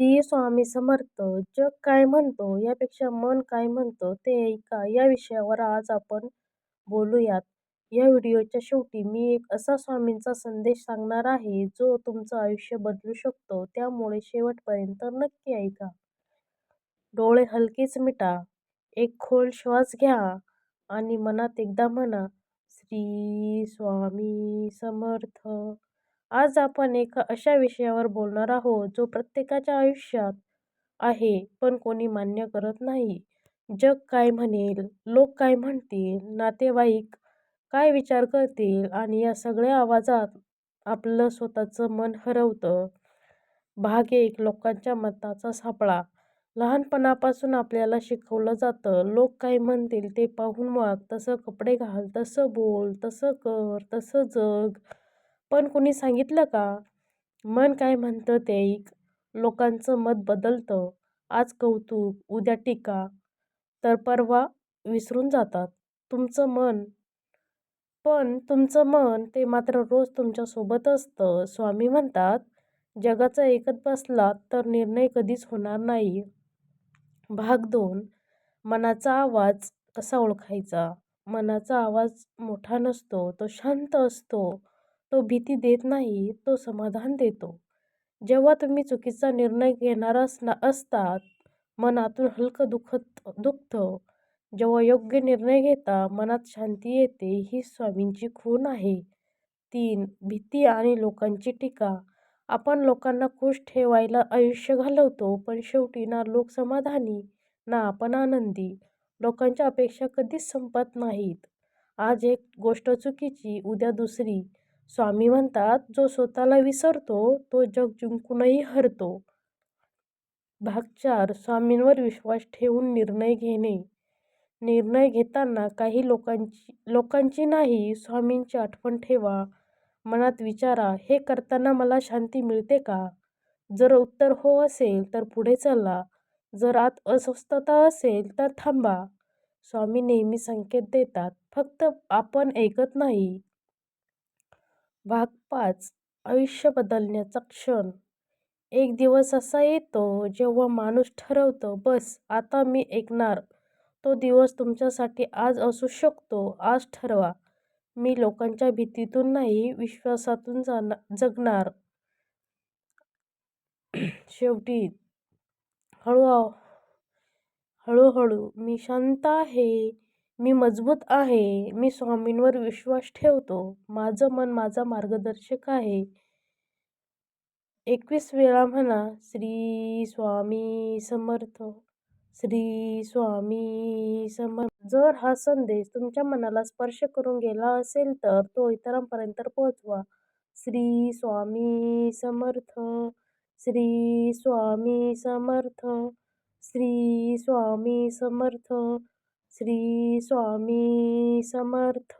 श्री स्वामी समर्थ जग काय म्हणतो यापेक्षा मन काय म्हणतं ते ऐका या विषयावर आज आपण बोलूयात. या व्हिडिओच्या शेवटी मी एक असा स्वामींचा संदेश सांगणार आहे जो तुमचं आयुष्य बदलू शकतो त्यामुळे शेवटपर्यंत नक्की ऐका. डोळे हलकेच मिटा, एक खोल श्वास घ्या आणि मनात एकदा म्हणा श्री स्वामी समर्थ. आज आपण एका अशा विषयावर बोलणार आहोत जो प्रत्येकाच्या आयुष्यात आहे पण कोणी मान्य करत नाही. जग काय म्हणेल, लोक काय म्हणतील, नातेवाईक काय विचार करतील आणि या सगळ्या आवाजात आपलं स्वतःचं मन हरवतं. भाग एक लोकांच्या मताचा सापळा. लहानपणापासून आपल्याला शिकवलं जातं लोक काय म्हणतील ते पाहून वाग, तसं कपडे घाल, तसं बोल, तसं कर, तसं जग. पण कुणी सांगितलं का? मन काय म्हणतं ते ऐक. लोकांचं मत बदलतं. आज कौतुक, उद्या टीका तर परवा विसरून जातात. तुमचं मन पण तुमचं मन ते मात्र रोज तुमच्यासोबत असतं. स्वामी म्हणतात जगाचं ऐकत बसलात तर निर्णय कधीच होणार नाही. भाग दोन मनाचा आवाज कसा ओळखायचा? मनाचा आवाज मोठा नसतो. तो शांत असतो. तो भीती देत नाही, तो समाधान देतो. जेव्हा तुम्ही चुकीचा निर्णय घेणार असतात मनातून हलकं दुखत दुखतं. जेव्हा योग्य निर्णय घेता मनात शांती येते. ही स्वामींची खूण आहे. तीन भीती आणि लोकांची टीका. आपण लोकांना खुश ठेवायला आयुष्य घालवतो पण शेवटी ना लोक समाधानी ना आपण आनंदी. लोकांच्या अपेक्षा कधीच संपत नाहीत. आज एक गोष्ट चुकीची, उद्या दुसरी. स्वामी म्हणतात जो स्वतःला विसरतो तो जग जिंकूनही हरतो. भाग चार स्वामींवर विश्वास ठेवून निर्णय घेणे. निर्णय घेताना काही लोकांची नाही स्वामींची आठवण ठेवा. मनात विचारा हे करताना मला शांती मिळते का? जर उत्तर हो असेल तर पुढे चला. जर आत अस्वस्थता असेल तर थांबा. स्वामी नेहमी संकेत देतात फक्त आपण ऐकत नाही. भाग पाच आयुष्य बदलण्याचा क्षण. एक दिवस असा येतो जेव्हा माणूस ठरवतं बस आता मी ऐकणार. तो दिवस तुमच्यासाठी आज असू शकतो. आज ठरवा मी लोकांच्या भीतीतून नाही विश्वासातून जगणार. शेवटी हळूहळू मी शांत आहे. मी मजबूत आहे. मी स्वामींवर विश्वास ठेवतो. माझं मन माझा मार्गदर्शक आहे. एकवीस वेळा म्हणा श्री स्वामी समर्थ, श्री स्वामी समर्थ. जर हा संदेश तुमच्या मनाला स्पर्श करून गेला असेल तर तो इतरांपर्यंत पोहोचवा. श्री स्वामी समर्थ, श्री स्वामी समर्थ, श्री स्वामी समर्थ, श्री स्वामी समर्थ.